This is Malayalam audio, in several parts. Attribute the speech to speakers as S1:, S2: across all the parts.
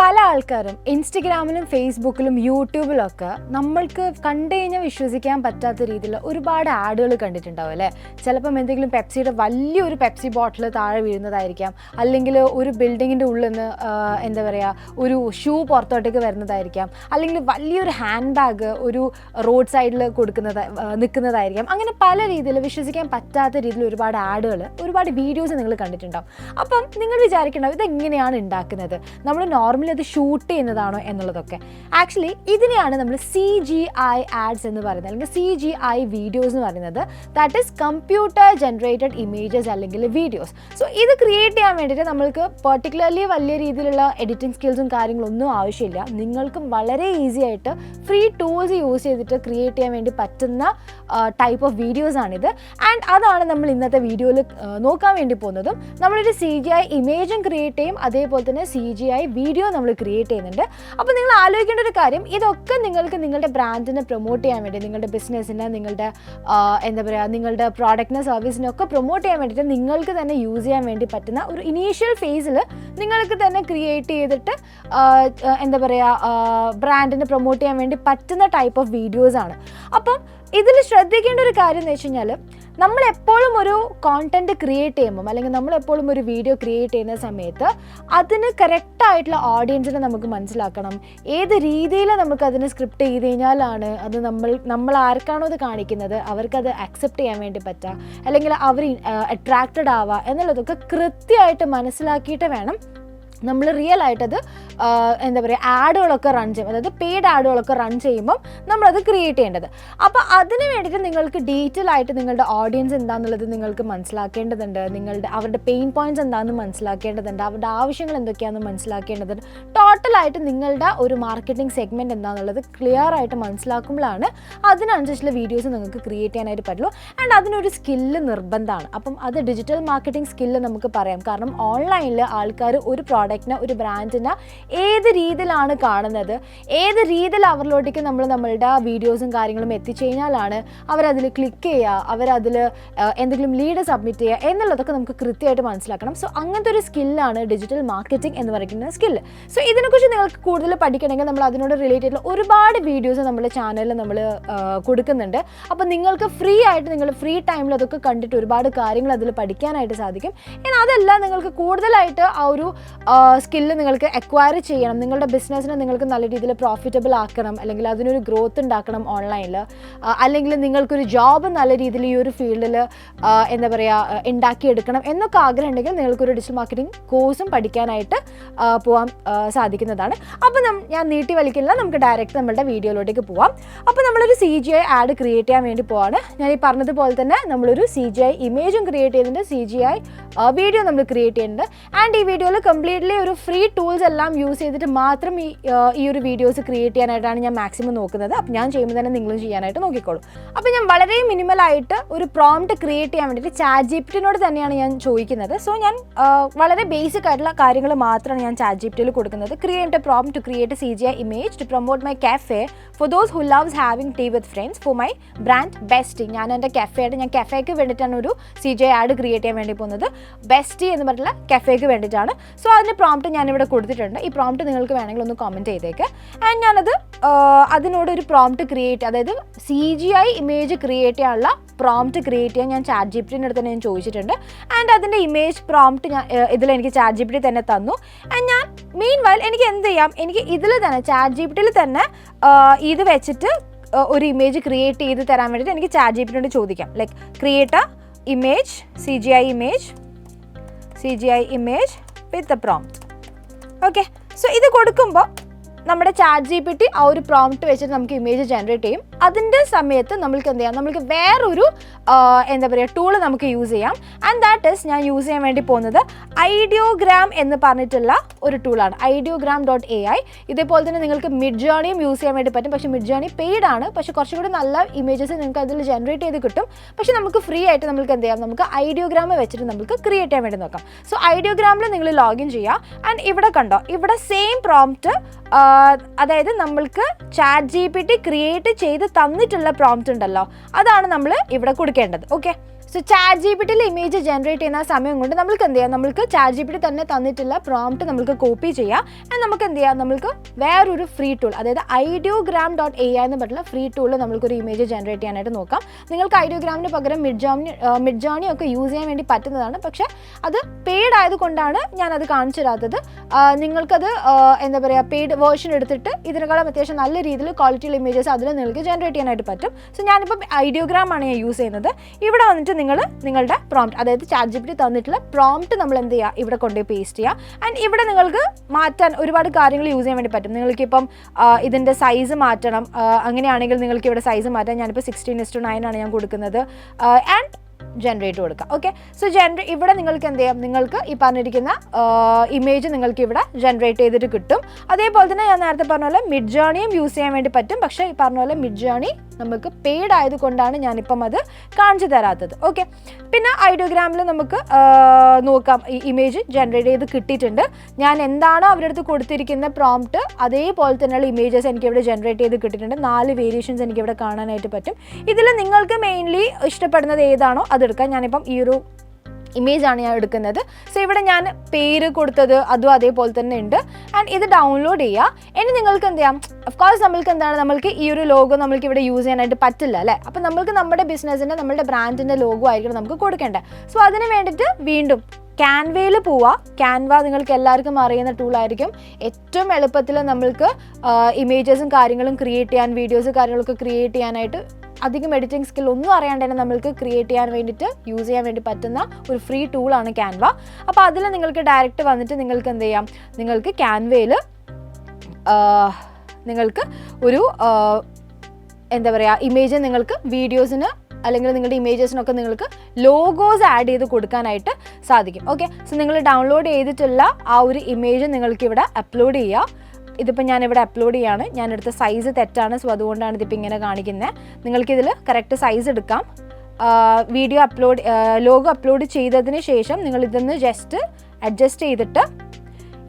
S1: പല ആൾക്കാരും ഇൻസ്റ്റഗ്രാമിലും ഫേസ്ബുക്കിലും യൂട്യൂബിലും ഒക്കെ നമ്മൾക്ക് കണ്ടു കഴിഞ്ഞാൽ വിശ്വസിക്കാൻ പറ്റാത്ത രീതിയിലുള്ള ഒരുപാട് ആഡുകൾ കണ്ടിട്ടുണ്ടാവും അല്ലേ? ചിലപ്പം എന്തെങ്കിലും പെപ്സിയുടെ വലിയൊരു പെപ്സി ബോട്ടിൽ താഴെ വീഴുന്നതായിരിക്കാം. അല്ലെങ്കിൽ ഒരു ബിൽഡിങ്ങിന്റെ ഉള്ളിൽ നിന്ന് എന്താ പറയുക ഒരു ഷൂ പുറത്തോട്ടേക്ക് വരുന്നതായിരിക്കാം. അല്ലെങ്കിൽ വലിയൊരു ഹാൻഡ് ബാഗ് ഒരു റോഡ് സൈഡിൽ കൊടുക്കുന്നത് നിൽക്കുന്നതായിരിക്കാം. അങ്ങനെ പല രീതിയിൽ വിശ്വസിക്കാൻ പറ്റാത്ത രീതിയിൽ ഒരുപാട് ആഡുകൾ ഒരുപാട് വീഡിയോസ് നിങ്ങൾ കണ്ടിട്ടുണ്ടാവും. അപ്പം നിങ്ങൾ വിചാരിക്കേണ്ടാവും ഇതെങ്ങനെയാണ് ഉണ്ടാക്കുന്നത്? നമ്മൾ നോർമലി അത് ഷൂട്ട് ചെയ്യുന്നതാണോ എന്നുള്ളതൊക്കെ. ആക്ച്വലി ഇതിനെയാണ് നമ്മൾ സി ജി ഐ ആഡ്സ് എന്ന് പറയുന്നത്. അല്ലെങ്കിൽ സി ജി ഐ വീഡിയോസ് എന്ന് പറയുന്നത്. That is computer generated images അല്ലെങ്കിൽ വീഡിയോസ് സോ ഇത് ക്രിയേറ്റ് ചെയ്യാൻ വേണ്ടിയിട്ട് നമ്മൾക്ക് പെർട്ടിക്കുലർലി വലിയ രീതിയിലുള്ള എഡിറ്റിംഗ് സ്കിൽസും കാര്യങ്ങളൊന്നും ആവശ്യമില്ല. നിങ്ങൾക്കും വളരെ ഈസി ആയിട്ട് ഫ്രീ ടൂൾസ് യൂസ് ചെയ്തിട്ട് ക്രിയേറ്റ് ചെയ്യാൻ വേണ്ടി പറ്റുന്ന ടൈപ്പ് ഓഫ് വീഡിയോസ് ആണിത്. ആൻഡ് അതാണ് നമ്മൾ ഇന്നത്തെ വീഡിയോയിൽ നോക്കാൻ വേണ്ടി പോകുന്നതും. നമ്മളൊരു സി ജി ഐ ഇമേജും ക്രിയേറ്റ് ചെയ്യും. അതേപോലെ തന്നെ സി ജി ഐ വീഡിയോ നമ്മൾ ക്രിയേറ്റ് ചെയ്യുന്നുണ്ട്. അപ്പോൾ നിങ്ങൾ ആലോചിക്കേണ്ട ഒരു കാര്യം ഇതൊക്കെ നിങ്ങൾക്ക് നിങ്ങളുടെ ബ്രാൻഡിനെ പ്രൊമോട്ട് ചെയ്യാൻ വേണ്ടി നിങ്ങളുടെ ബിസിനസ്സിനെ നിങ്ങളുടെ എന്താ പറയുക നിങ്ങളുടെ പ്രോഡക്റ്റിനെ സർവീസിനെ ഒക്കെ പ്രൊമോട്ട് ചെയ്യാൻ വേണ്ടിയിട്ട് നിങ്ങൾക്ക് തന്നെ യൂസ് ചെയ്യാൻ വേണ്ടി പറ്റുന്ന ഒരു ഇനീഷ്യൽ ഫേസിൽ നിങ്ങൾക്ക് തന്നെ ക്രിയേറ്റ് ചെയ്തിട്ട് എന്താ പറയുക ബ്രാൻഡിനെ പ്രൊമോട്ട് ചെയ്യാൻ വേണ്ടി പറ്റുന്ന ടൈപ്പ് ഓഫ് വീഡിയോസാണ് അപ്പം ഇതിൽ ശ്രദ്ധിക്കേണ്ട ഒരു കാര്യം എന്ന് വെച്ച് കഴിഞ്ഞാൽ നമ്മൾ എപ്പോഴും ഒരു കോണ്ടന്റ് ക്രിയേറ്റ് ചെയ്യുമ്പോൾ അല്ലെങ്കിൽ നമ്മൾ എപ്പോഴും ഒരു വീഡിയോ ക്രിയേറ്റ് ചെയ്യുന്ന സമയത്ത് അതിന് കറക്റ്റ് ആയിട്ടുള്ള ഓഡിയൻസിനെ നമുക്ക് മനസ്സിലാക്കണം. ഏത് രീതിയിൽ നമുക്ക് അതിനെ സ്ക്രിപ്റ്റ് ചെയ്ത് കഴിഞ്ഞാലാണ് അത് നമ്മൾ നമ്മൾ ആർക്കാണോ അത് കാണിക്കുന്നത് അവർക്കത് അക്സെപ്റ്റ് ചെയ്യാൻ വേണ്ടി പറ്റുക. അല്ലെങ്കിൽ അവർ അട്രാക്റ്റഡ് ആവുക എന്നുള്ളതൊക്കെ കൃത്യമായിട്ട് മനസ്സിലാക്കിയിട്ട് വേണം നമ്മൾ റിയൽ ആയിട്ടത് എന്താ പറയുക ആഡുകളൊക്കെ റൺ ചെയ്യും. അതായത് പെയ്ഡ് ആഡുകളൊക്കെ റൺ ചെയ്യുമ്പം നമ്മളത് ക്രിയേറ്റ് ചെയ്യേണ്ടത്. അപ്പോൾ അതിന് വേണ്ടിയിട്ട് നിങ്ങൾക്ക് ഡീറ്റെയിൽ ആയിട്ട് നിങ്ങളുടെ ഓഡിയൻസ് എന്താണെന്നുള്ളത് നിങ്ങൾക്ക് മനസ്സിലാക്കേണ്ടതുണ്ട്. നിങ്ങളുടെ അവരുടെ പെയിൻ പോയിന്റ്സ് എന്താണെന്ന് മനസ്സിലാക്കേണ്ടതുണ്ട്. അവരുടെ ആവശ്യങ്ങൾ എന്തൊക്കെയാണെന്ന് മനസ്സിലാക്കേണ്ടതുണ്ട്. ടോട്ടലായിട്ട് നിങ്ങളുടെ ഒരു മാർക്കറ്റിംഗ് സെഗ്മെന്റ് എന്താണെന്നുള്ളത് ക്ലിയർ ആയിട്ട് മനസ്സിലാക്കുമ്പോഴാണ് അതിനനുസരിച്ചുള്ള വീഡിയോസ് നിങ്ങൾക്ക് ക്രിയേറ്റ് ചെയ്യാനായിട്ട് പറ്റുള്ളൂ. ആൻഡ് അതിനൊരു സ്കില്ല് നിർബന്ധമാണ്. അപ്പം അത് ഡിജിറ്റൽ മാർക്കറ്റിംഗ് സ്കില്ല് നമുക്ക് പറയാം. കാരണം ഓൺലൈനിൽ ആൾക്കാർ ഒരു പ്രോഡക്റ്റിനെ ഒരു ബ്രാൻഡിനെ ഏത് രീതിയിലാണ് കാണുന്നത്? ഏത് രീതിയിൽ അവരിലോട്ടേക്ക് നമ്മൾ നമ്മളുടെ വീഡിയോസും കാര്യങ്ങളും എത്തിച്ചു കഴിഞ്ഞാലാണ് അവരതിൽ ക്ലിക്ക് ചെയ്യുക അവരതിൽ എന്തെങ്കിലും ലീഡ് സബ്മിറ്റ് ചെയ്യുക എന്നുള്ളതൊക്കെ നമുക്ക് കൃത്യമായിട്ട് മനസ്സിലാക്കണം. സോ അങ്ങനത്തെ ഒരു സ്കില്ലാണ് ഡിജിറ്റൽ മാർക്കറ്റിംഗ് എന്ന് പറയുന്ന സ്കില്ല് സോ ഇതിനെക്കുറിച്ച് നിങ്ങൾക്ക് കൂടുതൽ പഠിക്കണമെങ്കിൽ നമ്മൾ അതിനോട് റിലേറ്റഡ് ആയിട്ടുള്ള ഒരുപാട് വീഡിയോസ് നമ്മുടെ ചാനലിൽ നമ്മൾ കൊടുക്കുന്നുണ്ട്. അപ്പോൾ നിങ്ങൾക്ക് ഫ്രീ ആയിട്ട് നിങ്ങൾ ഫ്രീ ടൈമിൽ അതൊക്കെ കണ്ടിട്ട് ഒരുപാട് കാര്യങ്ങൾ അതിൽ പഠിക്കാനായിട്ട് സാധിക്കും. എന്നാൽ അതല്ല നിങ്ങൾക്ക് കൂടുതലായിട്ട് ആ ഒരു സ്കില്ല് നിങ്ങൾക്ക് അക്വയർ ചെയ്യണം. നിങ്ങളുടെ ബിസിനസ്സിനെ നിങ്ങൾക്ക് നല്ല രീതിയിൽ പ്രോഫിറ്റബിൾ ആക്കണം. അല്ലെങ്കിൽ അതിനൊരു ഗ്രോത്ത് ഉണ്ടാക്കണം ഓൺലൈനിൽ അല്ലെങ്കിൽ നിങ്ങൾക്കൊരു ജോബ് നല്ല രീതിയിൽ ഈ ഒരു ഫീൽഡിൽ എന്താ പറയുക ഉണ്ടാക്കിയെടുക്കണം എന്നൊക്കെ ആഗ്രഹം ഉണ്ടെങ്കിൽ നിങ്ങൾക്കൊരു ഡിജിറ്റൽ മാർക്കറ്റിംഗ് കോഴ്സും പഠിക്കാനായിട്ട് പോകാൻ സാധിക്കുന്നതാണ്. അപ്പോൾ ഞാൻ നീട്ടി വലിക്കില്ല നമുക്ക് ഡയറക്റ്റ് നമ്മളുടെ വീഡിയോയിലോട്ടേക്ക് പോവാം. അപ്പോൾ നമ്മളൊരു C G I ad create ചെയ്യാൻ വേണ്ടി പോവാണ്. ഞാൻ ഈ പറഞ്ഞതുപോലെ തന്നെ നമ്മളൊരു സി ജി ഐ ഇമേജും ക്രിയേറ്റ് ചെയ്തിട്ടുണ്ട്. സി ജി ഐ വീഡിയോ നമ്മൾ ക്രിയേറ്റ് ചെയ്യുന്നുണ്ട്. ആൻഡ് ഈ വീഡിയോയിൽ കംപ്ലീറ്റ്ലി ഒരു ഫ്രീ ടൂൾസ് എല്ലാം യൂസ് ചെയ്തിട്ട് മാത്രം ഈ ഈ ഒരു വീഡിയോസ് ക്രിയേറ്റ് ചെയ്യാനായിട്ടാണ് ഞാൻ മാക്സിമം നോക്കുന്നത്. അപ്പം ഞാൻ ചെയ്യുമ്പോൾ തന്നെ നിങ്ങളും ചെയ്യാനായിട്ട് നോക്കിക്കോളൂ. അപ്പോൾ ഞാൻ വളരെ മിനിമലായിട്ട് ഒരു പ്രോംപ്റ്റ് ക്രിയേറ്റ് ചെയ്യാൻ വേണ്ടിയിട്ട് ചാറ്റ് ജിപ്റ്റിനോട് തന്നെയാണ് ഞാൻ ചോദിക്കുന്നത്. സോ ഞാൻ വളരെ ബേസിക് ആയിട്ടുള്ള കാര്യങ്ങൾ മാത്രമാണ് ഞാൻ ചാറ്റ് ജിപ്റ്റിൽ കൊടുക്കുന്നത്. Create a prompt to create C G I image to promote my cafe for those who loves having tea with friends for my brand best ഞാൻ എന്റെ കഫേയുടെ ഞാൻ കഫേക്ക് വേണ്ടിയിട്ടാണ് ഒരു C G I ad create ചെയ്യാൻ വേണ്ടി പോകുന്നത്. ബെസ്റ്റ് എന്ന് പറഞ്ഞിട്ടുള്ള കഫേക്ക് വേണ്ടിയിട്ടാണ്. സോ അതിന് പ്രോംപ്റ്റ് ഞാനിവിടെ കൊടുത്തിട്ടുണ്ട്. ഈ പ്രോംപ്റ്റ് നിങ്ങൾക്ക് വേണമെങ്കിൽ ഒന്ന് കമന്റ് ചെയ്തേക്ക്. ആൻഡ് ഞാനത് അതിനോട് ഒരു പ്രോംപ്റ്റ് ക്രിയേറ്റ് അതായത് C G I image create ചെയ്യാനുള്ള പ്രോംപ്റ്റ് ക്രിയേറ്റ് ചെയ്യാൻ ഞാൻ ചാറ്റ് ജിപ്റ്റിന്റെ അടുത്ത് തന്നെ ഞാൻ ചോദിച്ചിട്ടുണ്ട്. ആൻഡ് അതിന്റെ ഇമേജ് പ്രോംപ്റ്റ് ഞാൻ ഇതിൽ എനിക്ക് ചാറ്റ് തന്നെ തന്നു. ആൻഡ് ഞാൻ മെയിൻ വൈൽ എനിക്ക് എന്ത് ചെയ്യാം? എനിക്ക് ഇതിൽ തന്നെ ചാറ്റ് ജിപ്റ്റിൽ തന്നെ ഇത് വെച്ചിട്ട് ഒരു ഇമേജ് ക്രിയേറ്റ് ചെയ്ത് തരാൻ വേണ്ടിയിട്ട് എനിക്ക് ചാറ്റ് ജിപ്റ്റിനോട് ചോദിക്കാം. Like create image C G I image C G I image with a prompt okay so ഇത് കൊടുക്കുമ്പോൾ നമ്മുടെ ചാറ്റ് ജി പി ടി ആ ഒരു പ്രോംപ്റ്റ് വെച്ചിട്ട് നമുക്ക് ഇമേജ് ജനറേറ്റ് ചെയ്യും. അതിന്റെ സമയത്ത് നമ്മൾക്ക് എന്ത് ചെയ്യാം? നമ്മൾക്ക് വേറൊരു എന്താ പറയുക ടൂൾ നമുക്ക് യൂസ് ചെയ്യാം. ആൻഡ് ദാറ്റ് ഇസ് ഞാൻ യൂസ് ചെയ്യാൻ വേണ്ടി പോകുന്നത് ഐഡിയോഗ്രാം എന്ന് പറഞ്ഞിട്ടുള്ള ഒരു ടൂളാണ് ഐഡിയോഗ്രാം ഡോട്ട് എ ഐ ഇതേപോലെ തന്നെ നിങ്ങൾക്ക് മിഡ് ജേണിയും യൂസ് ചെയ്യാൻ വേണ്ടി പറ്റും. പക്ഷേ മിഡ് ജേണി പെയ്ഡ് ആണ്. പക്ഷേ കുറച്ചും കൂടി നല്ല ഇമേജസ് നിങ്ങൾക്ക് അതിൽ ജനറേറ്റ് ചെയ്ത് കിട്ടും. പക്ഷേ നമുക്ക് ഫ്രീ ആയിട്ട് നമുക്ക് എന്ത് ചെയ്യാം? നമുക്ക് ഐഡിയോഗ്രാം വെച്ചിട്ട് നമുക്ക് ക്രിയേറ്റ് ചെയ്യാൻ വേണ്ടി നോക്കാം. സോ ഐഡിയോഗ്രാമിൽ നിങ്ങൾ ലോഗിൻ ചെയ്യുക ആൻഡ് ഇവിടെ കണ്ടോ? ഇവിടെ സെയിം പ്രോംപ്റ്റ് അതായത് നമ്മൾക്ക് chat G P T create ചെയ്ത് തന്നിട്ടുള്ള പ്രോംപ്റ്റ് ഉണ്ടല്ലോ അതാണ് നമ്മൾ ഇവിടെ കൊടുക്കേണ്ടത് okay so chat G P ടിയിൽ ഇമേജ് ജനറേറ്റ് ചെയ്യുന്ന സമയം കൊണ്ട് നമ്മൾക്ക് എന്ത് ചെയ്യാം? നമുക്ക് ചാറ്റ് ജി പി ടി തന്നെ തന്നിട്ടുള്ള പ്രോംപ്റ്റ് നമുക്ക് കോപ്പി ചെയ്യാം. ആൻഡ് നമുക്ക് എന്ത് ചെയ്യാം? നമുക്ക് വേറൊരു ഫ്രീ ടൂൾ അതായത് ഐഡിയോഗ്രാം ഡോട്ട് എ എന്ന് പറഞ്ഞിട്ടുള്ള ഫ്രീ ടൂൾ നമുക്കൊരു ഇമേജ് ജനറേറ്റ് ചെയ്യാനായിട്ട് നോക്കാം. നിങ്ങൾക്ക് ഐഡിയോഗ്രാമിന് പകരം മിഡ് ജോണി മിഡ് ജോണി ഒക്കെ യൂസ് ചെയ്യാൻ വേണ്ടി പറ്റുന്നതാണ്. പക്ഷേ അത് പെയ്ഡ് ആയതുകൊണ്ടാണ് ഞാൻ അത് കാണിച്ചു തരാത്തത്. നിങ്ങൾക്കത് എന്താ പറയുക പെയ്ഡ് വേർഷൻ എടുത്തിട്ട് ഇതിനേക്കാളും അത്യാവശ്യം നല്ല രീതിയിൽ ക്വാളിറ്റിയുള്ള ഇമേജസ് അതിൽ നിങ്ങൾക്ക് ജനറേറ്റ് ചെയ്യാനായിട്ട് പറ്റും. സോ ഞാനിപ്പം ഐഡിയോഗ്രാം ആണ് ഞാൻ യൂസ് ചെയ്യുന്നത്. ഇവിടെ വന്നിട്ട് നിങ്ങൾ നിങ്ങളുടെ പ്രോംപ്റ്റ് അതായത് ചാറ്റ് ജി പി ടി തന്നിട്ടുള്ള പ്രോംപ്റ്റ് നമ്മൾ എന്ത് ചെയ്യുക? ഇവിടെ കൊണ്ടുപോയി പേസ്റ്റ് ചെയ്യുക. ആൻഡ് ഇവിടെ നിങ്ങൾക്ക് മാറ്റാൻ ഒരുപാട് കാര്യങ്ങൾ യൂസ് ചെയ്യാൻ വേണ്ടി പറ്റും. നിങ്ങൾക്കിപ്പം ഇതിന്റെ സൈസ് മാറ്റണം. അങ്ങനെയാണെങ്കിൽ നിങ്ങൾക്ക് ഇവിടെ സൈസ് മാറ്റാം ഞാനിപ്പോൾ സിക്സ്റ്റീൻ ഇസ്റ്റു നയൻ ആണ് ഞാൻ കൊടുക്കുന്നത്. ആൻഡ് ജനറേറ്റ് കൊടുക്കുക ഓക്കെ സോ ജനറേ ഇവിടെ നിങ്ങൾക്ക് എന്ത് ചെയ്യാം? നിങ്ങൾക്ക് ഈ പറഞ്ഞിരിക്കുന്ന ഇമേജ് നിങ്ങൾക്ക് ഇവിടെ ജനറേറ്റ് ചെയ്തിട്ട് കിട്ടും. അതേപോലെ തന്നെ ഞാൻ നേരത്തെ പറഞ്ഞ പോലെ മിഡ് ജേണിയും യൂസ് ചെയ്യാൻ വേണ്ടി പറ്റും. പക്ഷേ ഈ പറഞ്ഞ പോലെ മിഡ് ജേണി നമുക്ക് പെയ്ഡ് ആയതുകൊണ്ടാണ് ഞാനിപ്പം അത് കാണിച്ചു തരാത്തത്. ഓക്കെ പിന്നെ ഐഡിയോഗ്രാമിൽ നമുക്ക് നോക്കാം. ഈ ഇമേജ് ജനറേറ്റ് ചെയ്ത് കിട്ടിയിട്ടുണ്ട്. ഞാൻ എന്താണോ അവരുടെ അടുത്ത് കൊടുത്തിരിക്കുന്ന പ്രോംപ്റ്റ് അതേപോലെ തന്നെയുള്ള ഇമേജസ് എനിക്ക് ഇവിടെ ജനറേറ്റ് ചെയ്ത് കിട്ടിയിട്ടുണ്ട്. നാല് വേരിയേഷൻസ് എനിക്ക് ഇവിടെ കാണാനായിട്ട് പറ്റും. ഇതിൽ നിങ്ങൾക്ക് മെയിൻലി ഇഷ്ടപ്പെടുന്നത് ഏതാണോ അതെടുക്കാം ഞാനിപ്പം ഈ ഒരു ഇമേജാണ് ഞാൻ എടുക്കുന്നത്. സോ ഇവിടെ ഞാൻ പേര് കൊടുത്തത് അതും അതേപോലെ തന്നെ ഉണ്ട്. ആൻഡ് ഇത് ഡൗൺലോഡ് ചെയ്യുക ഇനി നിങ്ങൾക്ക് എന്ത് ചെയ്യാം? ഓഫ് കോഴ്സ് നമ്മൾക്ക് എന്താണ്? നമ്മൾക്ക് ഈ ഒരു ലോഗോ നമ്മൾക്ക് ഇവിടെ യൂസ് ചെയ്യാനായിട്ട് പറ്റില്ല അല്ലേ? അപ്പം നമ്മൾക്ക് നമ്മുടെ ബിസിനസ്സിന്റെ നമ്മുടെ ബ്രാൻഡിന്റെ ലോഗോ ആയിരിക്കണം നമുക്ക് കൊടുക്കേണ്ടത്. സോ അതിന് വേണ്ടിയിട്ട് വീണ്ടും ക്യാൻവയിൽ പോവുക ക്യാൻവ നിങ്ങൾക്ക് എല്ലാവർക്കും അറിയുന്ന ടൂളായിരിക്കും ഏറ്റവും എളുപ്പത്തിൽ നമ്മൾക്ക് ഇമേജസും കാര്യങ്ങളും ക്രിയേറ്റ് ചെയ്യാൻ വീഡിയോസ് കാര്യങ്ങളൊക്കെ ക്രിയേറ്റ് ചെയ്യാനായിട്ട് അധികം എഡിറ്റിംഗ് സ്കിൽ ഒന്നും അറിയാണ്ട് തന്നെ നമ്മൾക്ക് ക്രിയേറ്റ് ചെയ്യാൻ വേണ്ടിയിട്ട് യൂസ് ചെയ്യാൻ വേണ്ടി പറ്റുന്ന ഒരു ഫ്രീ ടൂളാണ് ക്യാൻവ അപ്പോൾ അതിൽ നിങ്ങൾക്ക് ഡയറക്റ്റ് വന്നിട്ട് നിങ്ങൾക്ക് എന്ത് ചെയ്യാം? നിങ്ങൾക്ക് ക്യാൻവയിൽ നിങ്ങൾക്ക് ഒരു എന്താ പറയുക ഇമേജ് നിങ്ങൾക്ക് വീഡിയോസിന് അല്ലെങ്കിൽ നിങ്ങളുടെ ഇമേജസിനൊക്കെ നിങ്ങൾക്ക് ലോഗോസ് ആഡ് ചെയ്ത് കൊടുക്കാനായിട്ട് സാധിക്കും. ഓക്കെ സോ നിങ്ങൾ ഡൗൺലോഡ് ചെയ്തിട്ടുള്ള ആ ഒരു ഇമേജ് നിങ്ങൾക്ക് ഇവിടെ അപ്ലോഡ് ചെയ്യുക ഇതിപ്പോൾ ഇവിടെ അപ്ലോഡ് ചെയ്യാണ്. ഞാൻ എടുത്ത സൈസ് തെറ്റാണ്. സോ അതുകൊണ്ടാണ് ഇതിപ്പോൾ ഇങ്ങനെ കാണിക്കുന്നത് നിങ്ങൾക്കിതിൽ കറക്റ്റ് സൈസ് എടുക്കാം. വീഡിയോ അപ്ലോഡ് ലോഗോ അപ്ലോഡ് ചെയ്തതിന് ശേഷം നിങ്ങൾ ഇതൊന്ന് ജസ്റ്റ് അഡ്ജസ്റ്റ് ചെയ്തിട്ട്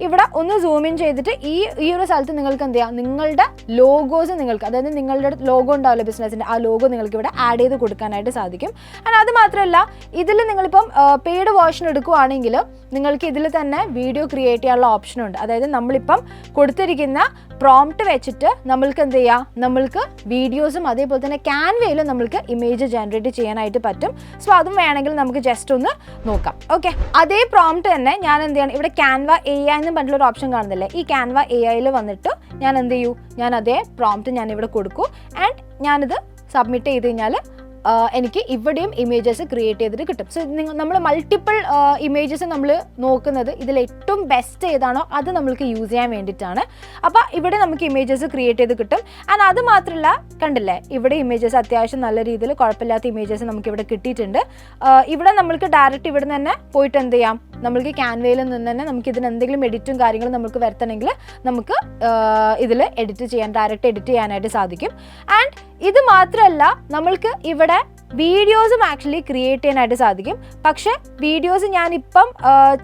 S1: ഇവിടെ ഒന്ന് സൂം ഇൻ ചെയ്തിട്ട് ഈ ഈ ഒരു സ്ഥലത്ത് നിങ്ങൾക്ക് എന്ത് ചെയ്യാം? നിങ്ങളുടെ ലോഗോസ് നിങ്ങൾക്ക് അതായത് നിങ്ങളുടെ ലോഗോ ഉണ്ടാവില്ല ബിസിനസ്സിന്റെ ആ ലോഗോ നിങ്ങൾക്ക് ഇവിടെ ആഡ് ചെയ്ത് കൊടുക്കാനായിട്ട് സാധിക്കും. ആൻഡ് അത് മാത്രമല്ല ഇതിൽ നിങ്ങളിപ്പം പെയ്ഡ് വേർഷൻ എടുക്കുവാണെങ്കിൽ നിങ്ങൾക്ക് ഇതിൽ തന്നെ വീഡിയോ ക്രിയേറ്റ് ചെയ്യാനുള്ള ഓപ്ഷൻ ഉണ്ട്. അതായത് നമ്മളിപ്പം കൊടുത്തിരിക്കുന്ന പ്രോംപ്റ്റ് വെച്ചിട്ട് നമ്മൾക്ക് എന്ത് ചെയ്യാം? നമ്മൾക്ക് വീഡിയോസും അതേപോലെ തന്നെ ക്യാൻവയിലും നമ്മൾക്ക് ഇമേജ് ജനറേറ്റ് ചെയ്യാനായിട്ട് പറ്റും. സോ അതും വേണമെങ്കിൽ നമുക്ക് ജസ്റ്റ് ഒന്ന് നോക്കാം. ഓക്കെ അതേ പ്രോംപ്റ്റ് തന്നെ ഞാൻ എന്ത് ചെയ്യണം? ഇവിടെ ക്യാൻവ എ എന്ന് പറഞ്ഞിട്ടുള്ള ഒരു ഓപ്ഷൻ കാണുന്നില്ലേ. ഈ ക്യാൻവ എ ഐയിൽ വന്നിട്ട് ഞാൻ എന്ത് ചെയ്യൂ? ഞാൻ അതേ പ്രോംപ്റ്റ് ഞാൻ ഇവിടെ കൊടുക്കൂ. ആൻഡ് ഞാനിത് സബ്മിറ്റ് ചെയ്ത് കഴിഞ്ഞാൽ എനിക്ക് ഇവിടെയും ഇമേജസ് ക്രിയേറ്റ് ചെയ്തിട്ട് കിട്ടും. സോ നിങ്ങൾ നമ്മൾ മൾട്ടിപ്പിൾ ഇമേജസ് നമ്മൾ നോക്കുന്നത് ഇതിൽ ഏറ്റവും ബെസ്റ്റ് ഏതാണോ അത് നമ്മൾക്ക് യൂസ് ചെയ്യാൻ വേണ്ടിയിട്ടാണ്. അപ്പോൾ ഇവിടെ നമുക്ക് ഇമേജസ് ക്രിയേറ്റ് ചെയ്ത് കിട്ടും. ആൻഡ് അത് മാത്രമല്ല കണ്ടില്ലേ ഇവിടെ ഇമേജസ് അത്യാവശ്യം നല്ല രീതിയിൽ കുഴപ്പമില്ലാത്ത ഇമേജസ് നമുക്ക് ഇവിടെ കിട്ടിയിട്ടുണ്ട്. ഇവിടെ നമ്മൾക്ക് ഡയറക്റ്റ് ഇവിടെ തന്നെ പോയിട്ട് എന്ത് ചെയ്യാം? നമ്മൾക്ക് ക്യാൻവയിൽ നിന്ന് തന്നെ നമുക്ക് ഇതിന് എന്തെങ്കിലും എഡിറ്റും കാര്യങ്ങളും നമുക്ക് വരുത്തണമെങ്കിൽ നമുക്ക് ഇതിൽ എഡിറ്റ് ചെയ്യാൻ ഡയറക്റ്റ് എഡിറ്റ് ചെയ്യാനായിട്ട് സാധിക്കും. ആൻഡ് ഇത് മാത്രമല്ല നമ്മൾക്ക് ഇവിടെ വീഡിയോസും ആക്ച്വലി ക്രിയേറ്റ് ചെയ്യാനായിട്ട് സാധിക്കും. പക്ഷേ വീഡിയോസ് ഞാനിപ്പം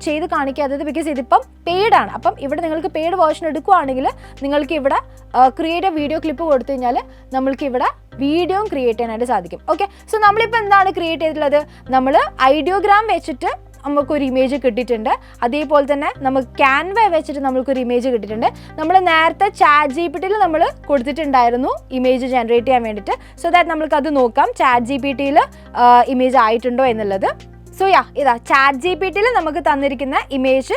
S1: ചെയ്ത് കാണിക്കാത്തത് ബിക്കോസ് ഇതിപ്പം പെയ്ഡ് ആണ്. അപ്പം ഇവിടെ നിങ്ങൾക്ക് പെയ്ഡ് വേർഷൻ എടുക്കുവാണെങ്കിൽ നിങ്ങൾക്ക് ഇവിടെ ക്രിയേറ്റ് വീഡിയോ ക്ലിപ്പ് കൊടുത്തു കഴിഞ്ഞാൽ നമ്മൾക്ക് ഇവിടെ വീഡിയോയും ക്രിയേറ്റ് ചെയ്യാനായിട്ട് സാധിക്കും. ഓക്കെ സോ നമ്മളിപ്പോൾ എന്താണ് ക്രിയേറ്റ് ചെയ്തിട്ടുള്ളത്? നമ്മൾ ഐഡിയോഗ്രാം വെച്ചിട്ട് നമുക്കൊരു ഇമേജ് കിട്ടിയിട്ടുണ്ട്. അതേപോലെ തന്നെ നമുക്ക് ക്യാൻവ വെച്ചിട്ട് നമ്മൾക്കൊരു ഇമേജ് കിട്ടിയിട്ടുണ്ട്. നമ്മൾ നേരത്തെ ചാറ്റ് ജി പി ടിയിൽ നമ്മൾ കൊടുത്തിട്ടുണ്ടായിരുന്നു ഇമേജ് ജനറേറ്റ് ചെയ്യാൻ വേണ്ടിയിട്ട്. സോ ദാറ്റ് നമ്മൾക്ക് അത് നോക്കാം. ചാറ്റ് ജി പി ടിയിൽ ഇമേജ് ആയിട്ടുണ്ടോ എന്നുള്ളത്. സോ യാ ഇതാ. ചാറ്റ് ജി പി ടിയിൽ നമുക്ക് തന്നിരിക്കുന്ന ഇമേജ്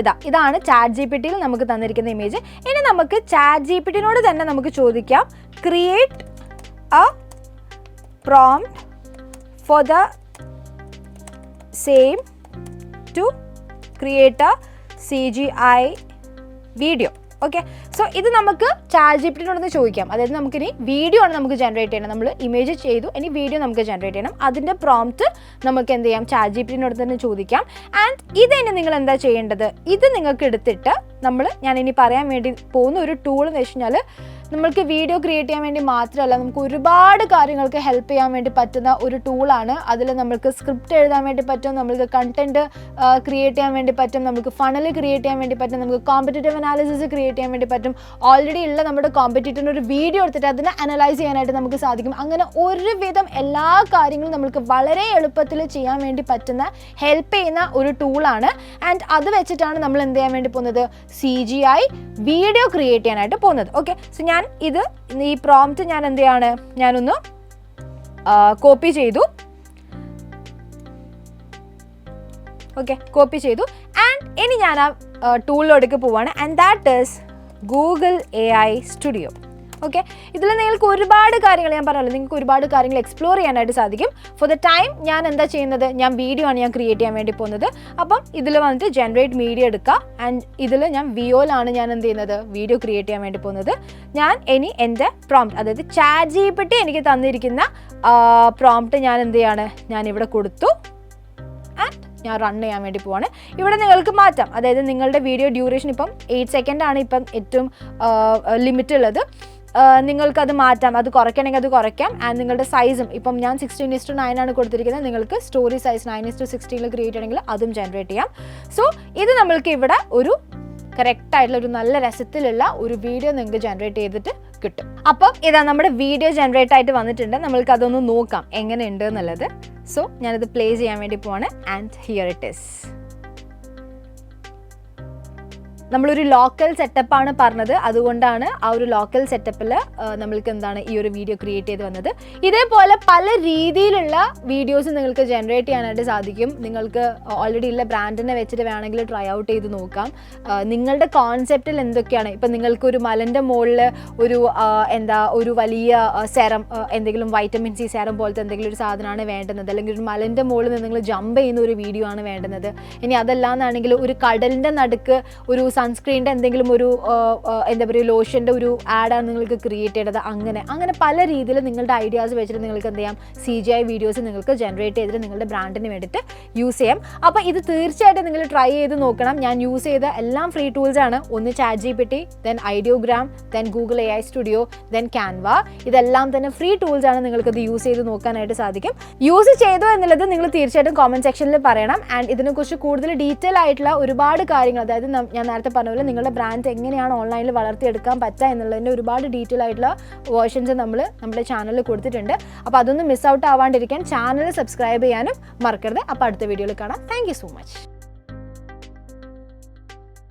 S1: ഇതാ. ഇതാണ് ചാറ്റ് ജി പി ടിയിൽ നമുക്ക് തന്നിരിക്കുന്ന ഇമേജ് ഇനി നമുക്ക് ചാറ്റ് ജി പി ടിനോട് തന്നെ നമുക്ക് ചോദിക്കാം. Create a prompt for the same to create a C G I video okay so ഇത് നമുക്ക് ചാറ്റ് ജി പി ടിനോടൊന്ന് ചോദിക്കാം. അതായത് നമുക്കിനി വീഡിയോ ആണ് നമുക്ക് ജനറേറ്റ് ചെയ്യണം. നമ്മൾ ഇമേജ് ചെയ്തു. ഇനി വീഡിയോ നമുക്ക് ജനറേറ്റ് ചെയ്യണം. അതിന്റെ പ്രോംപ്റ്റ് നമുക്ക് എന്ത് ചെയ്യാം? ചാറ്റ് ജി പി തന്നെ ചോദിക്കാം. ആൻഡ് ഇത് ഇനി നിങ്ങൾ എന്താ ചെയ്യേണ്ടത്? ഇത് നിങ്ങൾക്ക് എടുത്തിട്ട് നമ്മൾ ഞാൻ ഇനി പറയാൻ വേണ്ടി പോകുന്ന ഒരു ടൂൾ എന്ന് വെച്ച് കഴിഞ്ഞാൽ നമ്മൾക്ക് വീഡിയോ ക്രിയേറ്റ് ചെയ്യാൻ വേണ്ടി മാത്രമല്ല നമുക്ക് ഒരുപാട് കാര്യങ്ങൾക്ക് ഹെൽപ്പ് ചെയ്യാൻ വേണ്ടി പറ്റുന്ന ഒരു ടൂളാണ് അതിൽ നമ്മൾക്ക് സ്ക്രിപ്റ്റ് എഴുതാൻ വേണ്ടി പറ്റും നമുക്ക് കണ്ടന്റ് ക്രിയേറ്റ് ചെയ്യാൻ വേണ്ടി പറ്റും നമുക്ക് ഫണൽ ക്രിയേറ്റ് ചെയ്യാൻ വേണ്ടി പറ്റും നമുക്ക് കോമ്പറ്റേറ്റീവ് അനാലിസിസ് ക്രിയേറ്റ് ചെയ്യാൻ വേണ്ടി പറ്റും. ഓൾറെഡി ഉള്ള നമ്മുടെ കോമ്പറ്റേറ്റീവിന് ഒരു വീഡിയോ എടുത്തിട്ട് അതിനെ അനലൈസ് ചെയ്യാനായിട്ട് നമുക്ക് സാധിക്കും. അങ്ങനെ ഒരുവിധം എല്ലാ കാര്യങ്ങളും നമുക്ക് വളരെ എളുപ്പത്തിൽ ചെയ്യാൻ വേണ്ടി പറ്റുന്ന ഹെൽപ്പ് ചെയ്യുന്ന ഒരു ടൂളാണ് ആൻഡ് അത് വെച്ചിട്ടാണ് നമ്മൾ എന്ത് ചെയ്യാൻ വേണ്ടി പോകുന്നത്? C G I video create ചെയ്യാനായിട്ട് പോകുന്നത്. ഓക്കെ സോ ഞാൻ ഇത് ഈ പ്രോംപ്റ്റ് ഞാൻ എന്ത് ഞാനൊന്ന് കോപ്പി ചെയ്തു. ഓക്കെ കോപ്പി ചെയ്തു. ആൻഡ് ഇനി ഞാൻ ആ ടൂളിലോടേക്ക് പോവാണ്. And that is Google A I studio okay ഇതിൽ നിങ്ങൾക്ക് ഒരുപാട് കാര്യങ്ങൾ ഞാൻ പറഞ്ഞല്ലോ. നിങ്ങൾക്ക് ഒരുപാട് കാര്യങ്ങൾ എക്സ്പ്ലോർ ചെയ്യാനായിട്ട് സാധിക്കും. ഫോർ ദ ടൈം ഞാൻ എന്താ ചെയ്യുന്നത്? ഞാൻ വീഡിയോ ആണ് ഞാൻ ക്രിയേറ്റ് ചെയ്യാൻ വേണ്ടി പോകുന്നത്. അപ്പം ഇതിൽ വന്നിട്ട് ജനറേറ്റ് മീഡിയ എടുക്കുക. ആൻഡ് ഇതിൽ ഞാൻ വിയോയിലാണ് ഞാൻ എന്ത് ചെയ്യുന്നത്? വീഡിയോ ക്രിയേറ്റ് ചെയ്യാൻ വേണ്ടി പോകുന്നത്. ഞാൻ ഇനി എന്റെ പ്രോംപ്റ്റ് അതായത് ചാറ്റ് ജി എനിക്ക് തന്നിരിക്കുന്ന പ്രോംപ്റ്റ് ഞാൻ എന്ത് ചെയ്യാണ്? ഞാൻ ഇവിടെ കൊടുത്തു. ആൻഡ് ഞാൻ റൺ ചെയ്യാൻ വേണ്ടി പോവാണ്. ഇവിടെ നിങ്ങൾക്ക് മാറ്റാം. അതായത് നിങ്ങളുടെ വീഡിയോ ഡ്യൂറേഷൻ ഇപ്പം എയ്റ്റ് സെക്കൻഡാണ് ഇപ്പം ഏറ്റവും ലിമിറ്റ് ഉള്ളത്. നിങ്ങൾക്കത് മാറ്റാം. അത് കുറയ്ക്കണമെങ്കിൽ അത് കുറയ്ക്കാം. ആൻഡ് നിങ്ങളുടെ സൈസും ഇപ്പം ഞാൻ സിക്സ്റ്റീൻ ഇസ്റ്റു നയൻ ആണ് കൊടുത്തിരിക്കുന്നത്. നിങ്ങൾക്ക് story size nine is to സിക്സ്റ്റീനിൽ create ആണെങ്കിൽ അതും ജനറേറ്റ് ചെയ്യാം. സോ ഇത് നമ്മൾക്ക് ഇവിടെ ഒരു കറക്റ്റ് ആയിട്ടുള്ള ഒരു നല്ല രസത്തിലുള്ള ഒരു വീഡിയോ നിങ്ങൾക്ക് ജനറേറ്റ് ചെയ്തിട്ട് കിട്ടും. അപ്പം ഇതാ നമ്മുടെ വീഡിയോ ജനറേറ്റ് ആയിട്ട് വന്നിട്ടുണ്ട്. നമ്മൾക്ക് അതൊന്ന് നോക്കാം. എങ്ങനെയുണ്ട് എന്നുള്ളത്. സോ ഞാനിത് പ്ലേ ചെയ്യാൻ വേണ്ടി പോവാണ്. ആൻഡ് ഹിയർ ഇറ്റ് ഇസ് നമ്മളൊരു ലോക്കൽ സെറ്റപ്പാണ് പറഞ്ഞത്. അതുകൊണ്ടാണ് ആ ഒരു ലോക്കൽ സെറ്റപ്പിൽ നമ്മൾക്ക് എന്താണ് ഈ ഒരു വീഡിയോ ക്രിയേറ്റ് ചെയ്ത് വന്നത്. ഇതേപോലെ പല രീതിയിലുള്ള വീഡിയോസ് നിങ്ങൾക്ക് ജനറേറ്റ് ചെയ്യാനായിട്ട് സാധിക്കും. നിങ്ങൾക്ക് ഓൾറെഡി ഉള്ള ബ്രാൻഡിനെ വെച്ചിട്ട് വേണമെങ്കിൽ ട്രൈ ഔട്ട് ചെയ്ത് നോക്കാം. നിങ്ങളുടെ കോൺസെപ്റ്റിൽ എന്തൊക്കെയാണ്? ഇപ്പം നിങ്ങൾക്ക് ഒരു മലന്റെ മുകളിൽ ഒരു എന്താ ഒരു വലിയ സെറം എന്തെങ്കിലും വൈറ്റമിൻ സി സെറം പോലത്തെ എന്തെങ്കിലും ഒരു സാധനമാണ് വേണ്ടുന്നത്. അല്ലെങ്കിൽ ഒരു മലന്റെ മുകളിൽ നിന്ന് നിങ്ങൾ ജമ്പ് ചെയ്യുന്ന ഒരു വീഡിയോ ആണ് വേണ്ടുന്നത്. ഇനി അതല്ലാന്നാണെങ്കിൽ ഒരു കടലിന്റെ നടുക്ക് ഒരു സൺസ്ക്രീനിന്റെ എന്തെങ്കിലും ഒരു എന്താ പറയുക ലോഷന്റെ ഒരു ആഡാണ് നിങ്ങൾക്ക് ക്രിയേറ്റ് ചെയ്തത് അങ്ങനെ അങ്ങനെ പല രീതിയിൽ നിങ്ങളുടെ ഐഡിയാസ് വെച്ചിട്ട് നിങ്ങൾക്ക് എന്ത് ചെയ്യാം? സി ജി ഐ വീഡിയോസ് നിങ്ങൾക്ക് ജനറേറ്റ് ചെയ്തിട്ട് നിങ്ങളുടെ ബ്രാൻഡിന് വേണ്ടിയിട്ട് യൂസ് ചെയ്യാം. അപ്പോൾ ഇത് തീർച്ചയായിട്ടും നിങ്ങൾ ട്രൈ ചെയ്ത് നോക്കണം. ഞാൻ യൂസ് ചെയ്ത എല്ലാം ഫ്രീ ടൂൾസാണ് ഒന്ന് chat G P then ideogram then Google A I studio then Canva ഇതെല്ലാം തന്നെ ഫ്രീ ടൂൾസ് ആണ് നിങ്ങൾക്ക് ഇത് യൂസ് ചെയ്ത് നോക്കാനായിട്ട് സാധിക്കും. യൂസ് ചെയ്തോ എന്നുള്ളത് നിങ്ങൾ തീർച്ചയായിട്ടും കോമന്റ് സെക്ഷനിൽ പറയണം. ആൻഡ് ഇതിനെക്കുറിച്ച് കൂടുതൽ ഡീറ്റെയിൽ ആയിട്ടുള്ള ഒരുപാട് കാര്യങ്ങൾ അതായത് ഞാൻ ഞാൻ നേരത്തെ പറഞ്ഞ പോലെ നിങ്ങളുടെ ബ്രാൻഡ് എങ്ങനെയാണ് ഓൺലൈനിൽ വളർത്തിയെടുക്കാൻ പറ്റുക എന്നുള്ളതിന്റെ ഒരുപാട് ഡീറ്റെയിൽ ആയിട്ടുള്ള വേർഷൻസ് നമ്മൾ നമ്മുടെ ചാനലിൽ കൊടുത്തിട്ടുണ്ട്. അപ്പോൾ അതൊന്നും മിസ് ഔട്ട് ആവാണ്ടിരിക്കാൻ ചാനൽ സബ്സ്ക്രൈബ് ചെയ്യാനും മറക്കരുത്. അപ്പോൾ അടുത്ത വീഡിയോയിൽ കാണാം. Thank so much